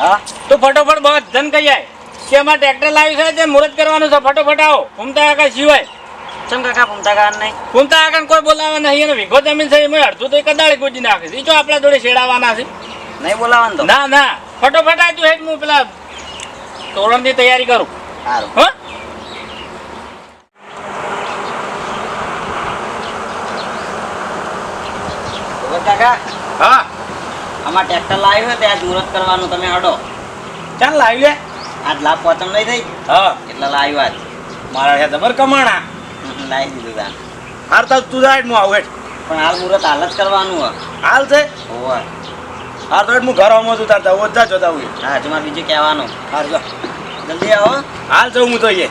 ફટોફટ બધાને કહી જાય કે અમારે ટ્રેક્ટર લાવી છે તે મુહૂર્ત કરવાનું છે. ફટોફટ આવો. ઘૂમતા કાકા સિવાય. ચમ કાકા ભૂમતા કાકા નહીં? ઘૂમતા કાકા કોઈ બોલાવે નહીં. એનો વિગો જમીન છે એમાં અડધું તો એ કદાળી ગુજી નાખે છે. જો આપણા જોડે શેડાવાના છે. નહીં બોલાવાનું તો? ના ના. ફટોફટ આ તું હેડ હું પેલા તોરણની તૈયારી કરું. સારું હા? કાકા હા. આમાં ટ્રેક્ટર લાવ્યું હોય ત્યાં મુહૂર્ત કરવાનું તમે હડો ચાલ લાવી લે આજ લાભ પોચમ નહીં થઈ. હા. એટલે લાવ્યું આજ મારા હે જબર કમાણા. લાવી દીધું તાન હાર તો તું જાય હું આવું પણ હાલ મુહૂર્ત હાલ જ કરવાનું હોય. હાલ છે? હોય. હાર તો હું ઘર આવું છું તાર તો ઓછા જોતા હોય હા હજુ મારે બીજું કહેવાનું. હાર જો. જલ્દી આવો. હાલ જો હું તો એ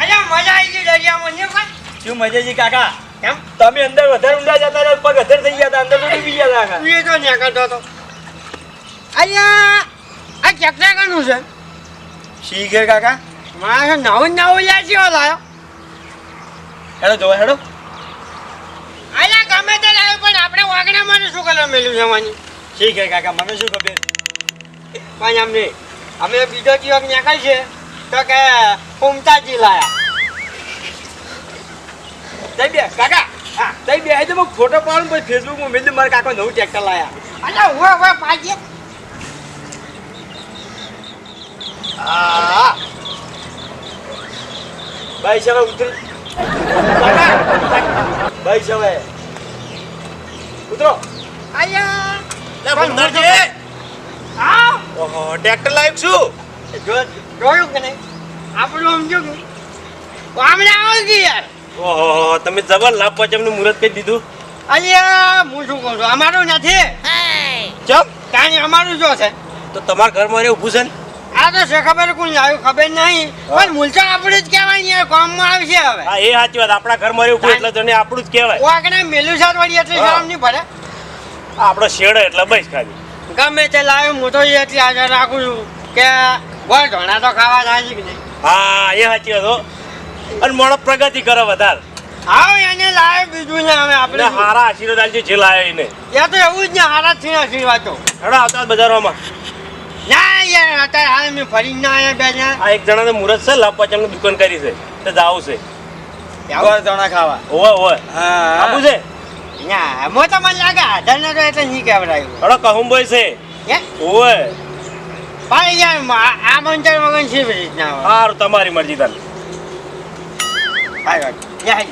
અલ્યા મજા આવી ગઈ દરિયામાં શું મજા શું મજાજી કાકા? તમે અંદર વધારે ઊંડા જતા રહ્યા પગ અધર થઈ ગયા હતા અંદર તો ડૂબી ગયા હતા એ તો ન્યા કરતો હતો. અહીંયા આ ચકરા કનું છે? શીખે કાકા. મારે નવું નવું યાર છે લાયો હેડો જોવા હેડો. અહીંયા ગમે તે લાવ્યો પણ આપણે વાગણામાં શું કલર મેલ્યું છે માની શી ઘેર કાકા મને શું ખબર? પણ અમને અમે બીજો દિવસ નીકળ છે તો કે ઉમતાજી લાયા. તઈ બે કાકા. હા. તઈ બે આજે હું ફોટો પાડું પછી ફેસબુકમાં મેં મારા કાકા નવું ટ્રેક્ટર લાયા. અલ્યા ઊભા ઊભા પાજી હા. ભાઈ સાહેબ ઉતરી. કાકા. ભાઈ સાહેબ ઉતરો. લે ભૂમતાજી. હા? ઓહો ટ્રેક્ટર લાવ્યું છું. જો જોયું કે નહીં? આપણું સમજો કે આમને આવો યાર. ઓહો તમે જબર લાભ પચમનું મુહૂર્ત કહી દીધું? અલ્યા હું શું કહું છું? અમારું નથી. ચમ કાંઈ અમારું જો છે. તો તમારા ઘરમાં રે ઊભું છે ને? આ તો છે ખબર કોણ આવ્યું ખબર નહીં. પણ મૂલચા આપણે જ કહેવાય ને કામમાં આવશે હવે. હા એ સાચી વાત. આપણા ઘરમાં રે ઊભું એટલે તને આપણું જ કહેવાય. વાગણે મેલું સાત વાળી એટલે. શરમ નહીં પડે આપણો શેડ એટલે બસ ખાલી. ગમે તે લાવ્યું હું તો એટલી આશા રાખું છું કે બોલ ઢોણા તો ખાવા જાય છે કે નહીં. હા એ સાચી વાત હો. અને મોણો પ્રગતિ કરે વધારે. આવો એને લાવે બીજું ને હવે આપણે? હારા આશીર્વાદ આલજો જે લાયો એને. યા તો એવું જ ને હારા છે આશીર્વાદ તો. હેડો આવતા બજારોમાં ના યાર અત્યારે હાલ મેં ફરી ના આવ્યા બે જણા. આ એક જણાને મુહૂર્ત છે પચમની દુકાન કરી છે તો જાવ છે. ધોણા ખાવા. ઓવે ઓવે હા. આપું છે? ના મો તો મને લાગે આધાર નતો એટલે નહીં કહેવડાયું. હેડો કહુંભાઈ છે. હે? ઓવે ભાઈ યાર આ- આ મગન વગર છે રીતના હોય? તમારી મરજી તારી. યા હાય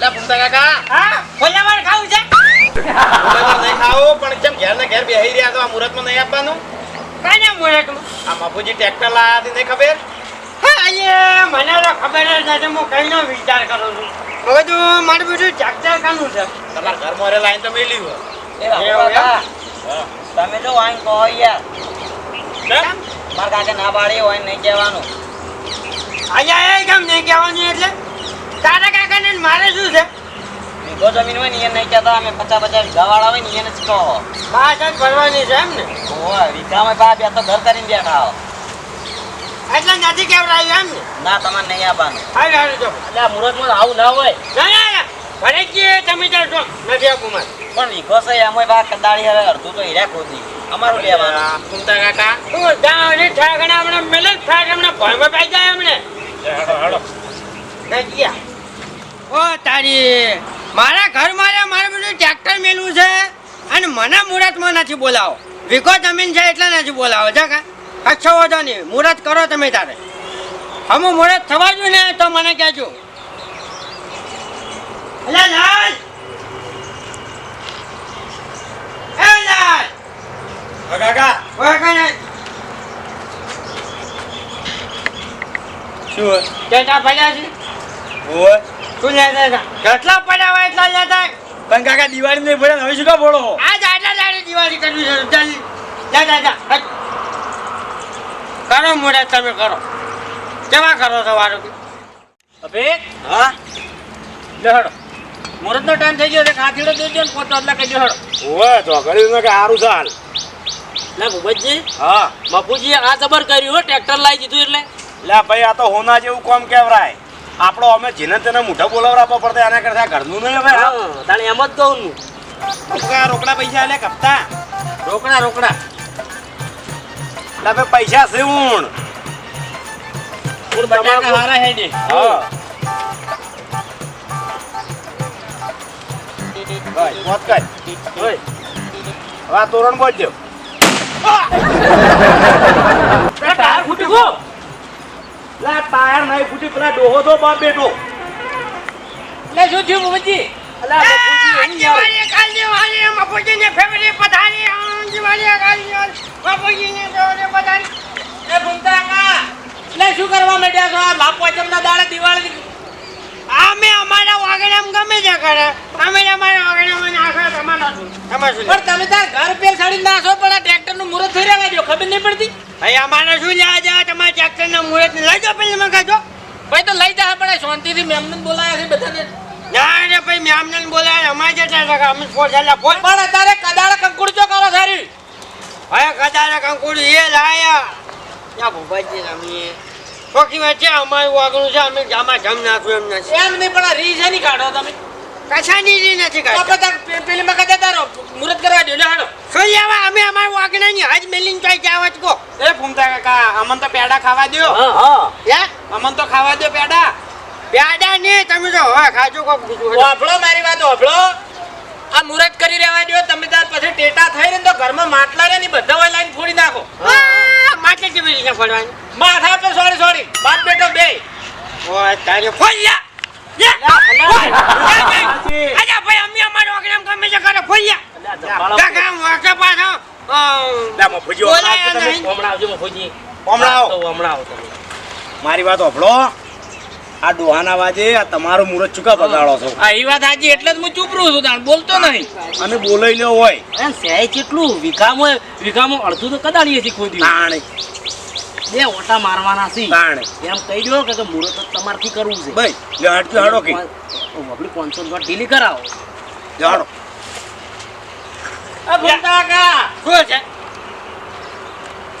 લે ભૂમતા કાકા. હા? ફોલાવાર ખાવું છે? નહીં ખાવો પણ કેમ ઘેર ને ઘેર બેહી રહ્યા તો આ મુહૂર્તમાં નહીં આપવાનું? કાને મુરતમાં? આ બાપુજી ટ્રેક્ટર લાયા હતી નહીં ખબર? હા અయ్యે મને તો ખબર જ નથી હું કઈનો વિચાર કરું છું. બધું તો મારું બધું ચાકચાર કાનું છે. તમારા ઘરમાં લાઈન તો મેલી હોય. એ તમે જો વાંઈ કહો યાર? મારા કાકે ના પાડી હોય નહીં કહેવાનું. અહીંયા એ કેમ નહીં કહેવાનું એટલે? તારા કાકાને ને મારે શું છે? વીઘો જમીન હોય ને એ નહીં કહેતા અમે પચાસ પચાસ વીઘાવાળા હોય ને એને જ કહો. પાંચ જ ભરવાની છે એમ ને? હોય વીઘામાં બા બે તો ઘર કરીને બેઠા હો. એટલે નથી કેવડાવ્યું એમ ને? ના તમારે નહીં આપવાનું. હાલ હાલ જો. એટલે મુહૂર્તમાં આવું ના હોય. ના ના ભલે જ તમે છો નથી આપું મારે. પણ વિખો છે એમાં બા કદાળી હવે અડધું તો હીરા ખોદી. અમારું લેવાનું. ભૂમતા કાકા. તું હજી ઠાકણા હમણે મેલે જ ઠાક હમણાં ભોયમાં પાઈ જાય હમણે. હેડો હેડો. ગયા. ઓ તારી મારા ઘર મારે મારે બધું ટ્રેક્ટર મેલું છે અને મને મુહૂર્તમાં નથી બોલાવો. વિકો જમીન છે એટલે નથી બોલાવો છે કા. કચ્છો વધો નહીં. મુહૂર્ત કરો તમે તારે. હમું મુહૂર્ત થવા જોઈએ ને તો મને કહેજો. એટલે લાલ એ લાલ હા કાકા. ઓય કને શું કેટલા પડ્યા છે? ઓય તું લેતા જા કેટલા પડ્યા હોય એટલા લેતા? પણ કાકા દિવાળી નહીં પડે હવે શું કા બોલો આ આટલા દાડે દિવાળી કરવી છે. જલ્દી જા જા જા કરો મોડા તમે કરો. કેવા કરો છો વારો? અભે? હા? લે હેડો મુહૂર્તનો ટાઈમ થઈ ગયો છે ખાતીડો દેજો ને પોતો એટલે કહેજો હેડો ઓય તો કર્યું કે સારું છે ના ભૂપતજી હા. બાપુજી આ જબર કર્યું હો ટ્રેક્ટર લાવી દીધું એટલે. લે ભાઈ આ તો હોના જેવું કોમ કેવરાય આપણો અમે જેને તેને મોઢા બોલાવવા પડતા એના કરતા ઘરનું નહીં હવે. તાણે એમ જ કહું રોકડા રોકડા પૈસા લે કપતા. રોકડા રોકડા. લે ભાઈ પૈસા છે ઊણ. બટાકા હારા હેડી હા. ભાઈ મોત કર. ઓય. હવે તોરણ બોલજો. ટાયર ફૂટી ગયો લે ટાયર નહીં ફૂટી પેલા ડોહો તો બાપ બેટો લે શું થયું કા શું કરવા માંડ્યા છો આ બાપ પાંચમના દાડે દિવાળી અમે અમારા વાગણામ ગમે તે કરે. અમે અમારા વાગણામાં નાખો તમારો પણ તમે તાર ઘર પેર સાડી નાખો પણ આ ટ્રેક્ટરનું મુહૂર્ત થઈ રહ્યા જો ખબર નહીં પડતી? ભાઈ અમારે શું લેવા જાય તમારા ટ્રેક્ટરના મુહૂર્ત લઈ જાઓ પેલી મગા જો ભાઈ તો લઈ જા પણ શાંતિથી મેમને બોલાયા છે બધાને. ના રે ભાઈ મેમને બોલાયા અમારે જેટલા ટકા અમે ફોર છેલ્લા ફોર પણ અત્યારે કદાળ કંકુડ ચો કરો સારી? ભાઈ કદાળ કંકુડ એ લાયા. ના ભૂપાજી રમીએ ચોકી વાત છે અમારું વાગણું છે અમે જામા જમ નાખ્યું એમ નથી. એમ નહીં પણ આ રી નહીં કાઢો તમે? કશાની રી નથી તો કાઢતા. પેલી માં કદાચ તારો મુહૂર્ત કરવા દો લે હાડો શું લેવા અમે અમારું વાગણાની હજ મેલીને ચોઈ જાવ જ કો. એ ફૂમતા કાકા અમન તો પેડા ખાવા દ્યો. હા યા? અમન તો ખાવા દ્યો પેડા. પેડા ને તમે તો હવે ખાજો કોક બીજું. વાપડો મારી વાત આ મુરત કરી રહેવા દો તમે તાર પછી ટેટા થઈ ને તો ઘરમાં માટલા રે ને બધા હોય લાઈન ફોડી નાખો. આ, માટે કેવી રીતે ફરવાની માથા પર સોરી સોરી બાપ બેટો બે. ઓય તારે ફોલ્યા ભાઈ. અમે અમારું વાગણામ ગમે તે કરે ફોલ્યા કાકા વાગા પાછો. અ, લે હમણાં આવજો મફુજી હમણાં આવો. હમણાં આવો મારી વાત હોભળો. આ ડોહાના વાજે આ તમારું મુરત ચૂકા બગાડો છો? આ એ વાત સાચી એટલે જ હું ચૂપ રહું છું તાણ બોલતો નહીં. અને બોલાઈ લ્યો હોય. સહેજ કેટલું વિકામો વિકામો અડધું તો કદાડીએ છીએ તાણે. બે ઓટા મારવાના છે. એમ કહી દો કે મુહૂર્ત તમારથી કરવું છે. ભાઈ લે હટજો હાડો કે? આપણી પાંચસો રૂપિયા ઢીલી કરાવો. જાડો આ ભૂતા કા શું છે?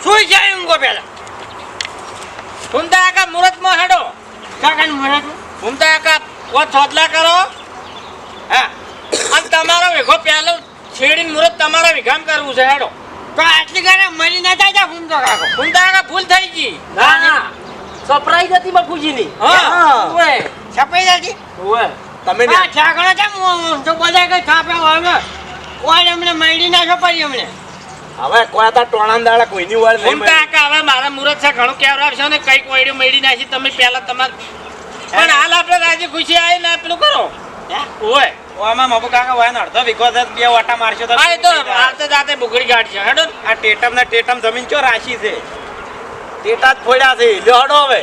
શું છે ઊંઘો પેલા? ભૂમતા કા મુહૂર્તમાં હેડો. કાકાનું મુહૂર્ત ભૂમતા કા વો છોદલા કરો. હા. અને તમારો વેખો પહેલો છેડીને મુહૂર્ત તમારા વિઘામ કરવું છે હેડો. આટલી ઘરે મરી ના જાય ફૂમ તો કાકો ભૂમતા કાકા ભૂલ થઈ ગઈ. ના ના. સરપ્રાઈઝ હતી મફુજીની હા. ઓય છપાઈ જતી ઓય તમે આ ઠાકડો છે તો બધા કઈ છાપે હવે કોઈ એમને મળી ના છપાઈ અમને. હવે કોઈ આ ટોણાન દાડા કોઈની વાર નહીં કાકા હવે મારા મુહૂર્ત છે ઘણું કેવડાવશો ને કંઈક વૈડ્યું મેળી નાખી તમે પહેલા તમાર પણ હાલ આપણે રાજી ખુશી આવી ને પેલું કરો. ઓય. ઓમાં મબુ કાકા અડધો વીઘો છે બે વાટા મારશો તો તો આવતે જાતે બુગડી કાઢશે હેડો આ ટેટમ ને ટેટમ જમીન ચો રાશી છે? ટેટા જ ફોડ્યા છે. લ્યો હડો હવે.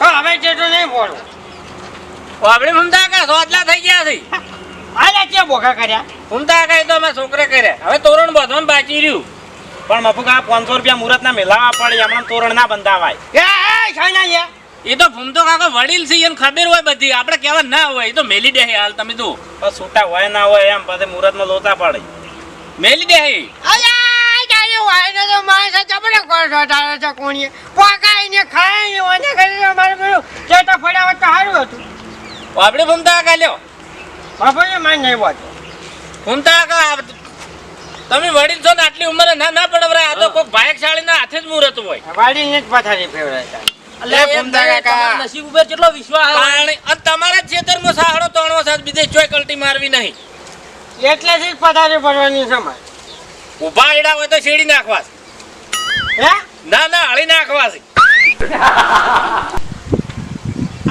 આ હવે જેટલું નહીં બોલું આપણે ભૂમતા કાકા સોદલા થઈ ગયા છે. આલા કે બોકા કર્યા? ભૂમતા કાકા એ તો અમે છોકરે કર્યા. હવે તોરણ બાંધવાનું બાકી રહ્યું. પણ મફુકા કાકા પાંચસો રૂપિયા મુહૂર્ત ના મેલાવા પડે તોરણ ના બંધાવાય. એ એ ના યા એ તો ભૂમતો કાકો વડીલ છે એને ખબર હોય બધી. આપણે કહેવા ના હોય. એ તો મેલી દે હાલ તમે તું બસ છૂટા હોય ના હોય એમ પછી મુહૂર્તમાં લોતા પડે મેલી દે આપણે ભૂમતા કાકા લ્યો. બાપુજી માન નહીં બોલ ભૂમતા કાકા તમે વડીલ છો ને આટલી ઉંમરે ના ના પડવરાય આ તો કોઈક ભાયકશાળી ના હાથે જ મુહૂર્ત હોય. વાડીને જ પથારી ફેવરાય નસીબ ઉપર કેટલો વિશ્વાસ તમારા ખેતરમાં સાહડો તણવો સાત બીજે ચોય કલટી મારવી નહીં. એટલે જ પધારે ભરવાની છે મારે ઊભા આયડા હોય તો શેડી નાખવા છે. હે? ના ના હળી નાખવા છે.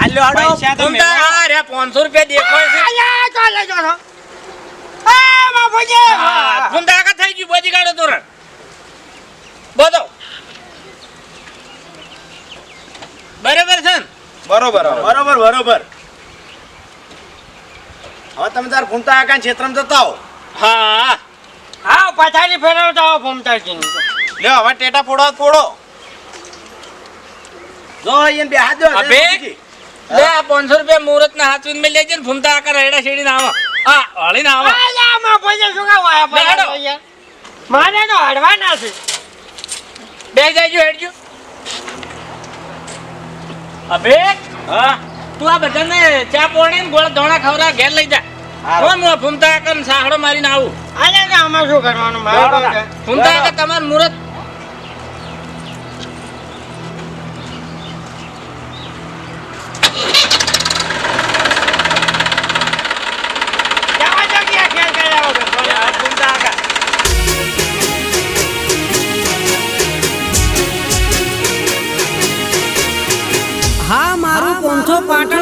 આલો આડો પૈસા આ રહ્યા 500 રૂપિયા દેખાય છે. આયા ચાલે જો આ એ બાપુજી. હા, થઈ ગયું બજી કાઢો તોરણ બધો. બરાબર છે ને? બરોબર બરોબર. બરોબર હવે તમે તાર ફૂમતા આકા ક્ષેત્રમાં જતા હો. હા. હા પાછાની ફેરવતા હો ભમતાજી લ્યો હવે ટેટા ફોડો તો ફોડો. જો અહીંયા બે હાથ દો અબે. લે આ 500 રૂપિયા મુહૂર્ત ના હાથ મેં લેજે ને ફૂમતા કાકા રેડા શેડી ના આવા. હા હળી ના આવા માં શું કામ આયા બેહાડો. પથારી મારે તો છે. બે જાયજો હેડજો. અબે હા? તું આ બધાને ચા પોણી ને ગોળ ધોણા ખવરા ઘેર લઈ જા. કોણ ફૂમતા કન સાહડો મારીને આવું? આને ને આમાં શું કરવાનું? મારે? ફૂમતા કે તમારું મુહૂર્ત હા મારું પોંથો પાટણ હા